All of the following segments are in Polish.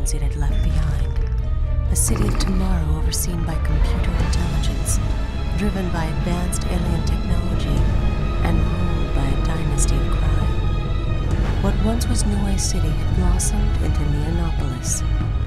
things it had left behind. A city of tomorrow overseen by computer intelligence, driven by advanced alien technology, and ruled by a dynasty of crime. What once was City had blossomed into Neonopolis,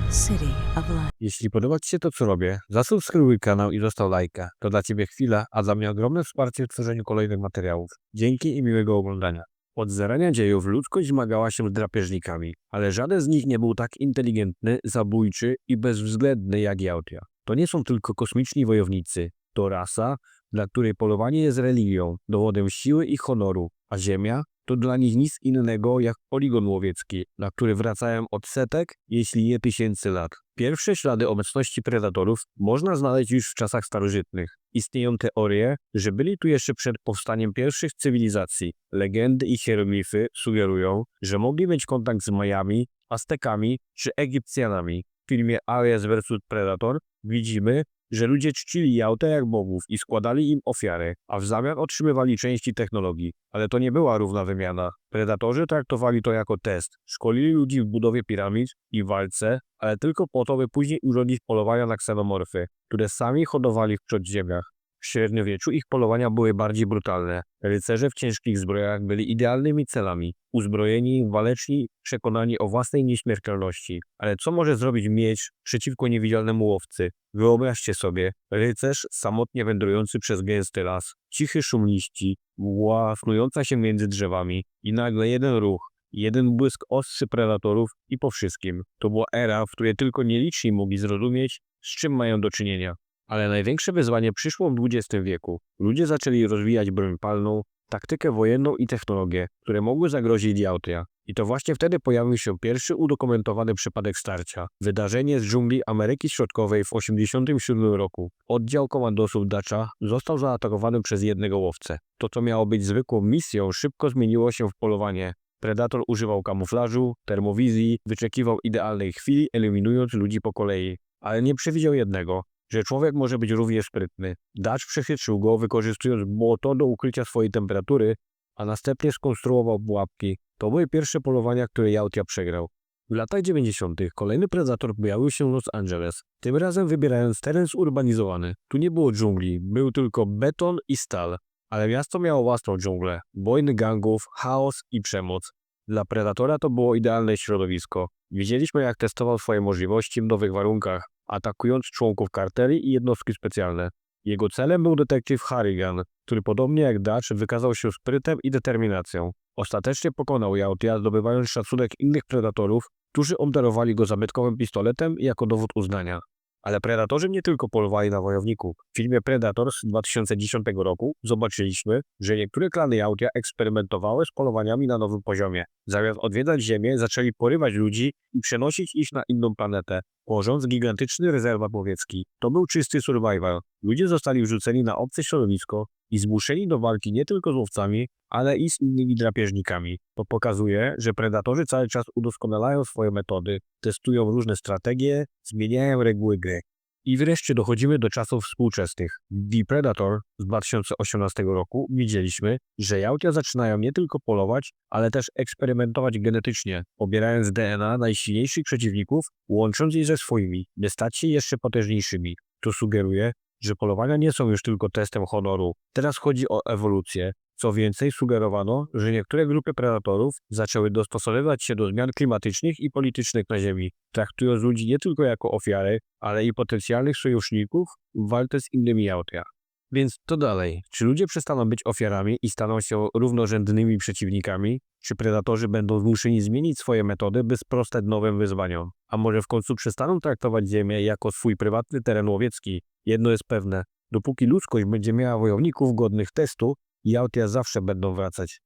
City of Light. Jeśli podoba Ci się to, co robię, zasubskrybuj kanał i zostaw lajka. To dla Ciebie chwila, a dla mnie ogromne wsparcie w tworzeniu kolejnych materiałów. Dzięki i miłego oglądania. Od zarania dziejów ludzkość zmagała się z drapieżnikami, ale żaden z nich nie był tak inteligentny, zabójczy i bezwzględny jak Jałtia. To nie są tylko kosmiczni wojownicy, to rasa, dla której polowanie jest religią, dowodem siły i honoru, a Ziemia to dla nich nic innego jak poligon łowiecki, na który wracają od setek, jeśli nie tysięcy lat. Pierwsze ślady obecności predatorów można znaleźć już w czasach starożytnych. Istnieją teorie, że byli tu jeszcze przed powstaniem pierwszych cywilizacji. Legendy i hieroglify sugerują, że mogli mieć kontakt z Majami, Aztekami czy Egipcjanami. W filmie Ares vs Predator widzimy, że ludzie czcili Jałtę jak bogów i składali im ofiary, a w zamian otrzymywali części technologii. Ale to nie była równa wymiana. Predatorzy traktowali to jako test. Szkolili ludzi w budowie piramid i walce, ale tylko po to, by później urządzić polowania na ksenomorfy, które sami hodowali w podziemiach. W średniowieczu ich polowania były bardziej brutalne. Rycerze w ciężkich zbrojach byli idealnymi celami, uzbrojeni, waleczni, przekonani o własnej nieśmiertelności. Ale co może zrobić miecz przeciwko niewidzialnemu łowcy? Wyobraźcie sobie, rycerz samotnie wędrujący przez gęsty las, cichy szum liści, mgła snująca się między drzewami i nagle jeden ruch, jeden błysk ostrzy predatorów i po wszystkim. To była era, w której tylko nieliczni mogli zrozumieć, z czym mają do czynienia. Ale największe wyzwanie przyszło w XX wieku. Ludzie zaczęli rozwijać broń palną, taktykę wojenną i technologię, które mogły zagrozić Jałtria. I to właśnie wtedy pojawił się pierwszy udokumentowany przypadek starcia. Wydarzenie z dżungli Ameryki Środkowej w 1987 roku. Oddział komandosów Dacha został zaatakowany przez jednego łowcę. To, co miało być zwykłą misją, szybko zmieniło się w polowanie. Predator używał kamuflażu, termowizji, wyczekiwał idealnej chwili, eliminując ludzi po kolei. Ale nie przewidział jednego, że człowiek może być równie sprytny. Dacz przechytrzył go, wykorzystując błoto do ukrycia swojej temperatury, a następnie skonstruował pułapki. To były pierwsze polowania, które Jałtia przegrał. W latach 90. kolejny predator pojawił się w Los Angeles, tym razem wybierając teren zurbanizowany. Tu nie było dżungli, był tylko beton i stal, ale miasto miało własną dżunglę, wojny gangów, chaos i przemoc. Dla predatora to było idealne środowisko. Widzieliśmy jak testował swoje możliwości w nowych warunkach, atakując członków karteli i jednostki specjalne. Jego celem był detektyw Harrigan, który podobnie jak Dutch wykazał się sprytem i determinacją. Ostatecznie pokonał Jałtia, zdobywając szacunek innych predatorów, którzy obdarowali go zabytkowym pistoletem jako dowód uznania. Ale predatorzy nie tylko polowali na wojowników. W filmie Predator z 2010 roku zobaczyliśmy, że niektóre klany Jałtia eksperymentowały z polowaniami na nowym poziomie. Zamiast odwiedzać Ziemię, zaczęli porywać ludzi i przenosić ich na inną planetę, tworząc gigantyczny rezerwat łowiecki. To był czysty survival. Ludzie zostali wrzuceni na obce środowisko i zmuszeni do walki nie tylko z łowcami, ale i z innymi drapieżnikami. To pokazuje, że predatorzy cały czas udoskonalają swoje metody, testują różne strategie, zmieniają reguły gry. I wreszcie dochodzimy do czasów współczesnych. W The Predator z 2018 roku widzieliśmy, że jałtia zaczynają nie tylko polować, ale też eksperymentować genetycznie, pobierając DNA najsilniejszych przeciwników, łącząc je ze swoimi, by stać się jeszcze potężniejszymi. To sugeruje, że polowania nie są już tylko testem honoru. Teraz chodzi o ewolucję. Co więcej, sugerowano, że niektóre grupy predatorów zaczęły dostosowywać się do zmian klimatycznych i politycznych na Ziemi, traktując ludzi nie tylko jako ofiary, ale i potencjalnych sojuszników w walce z innymi jałtria. Więc to dalej. Czy ludzie przestaną być ofiarami i staną się równorzędnymi przeciwnikami? Czy predatorzy będą zmuszeni zmienić swoje metody, by sprostać nowym wyzwaniom? A może w końcu przestaną traktować Ziemię jako swój prywatny teren łowiecki? Jedno jest pewne. Dopóki ludzkość będzie miała wojowników godnych testu, Jałtia zawsze będą wracać.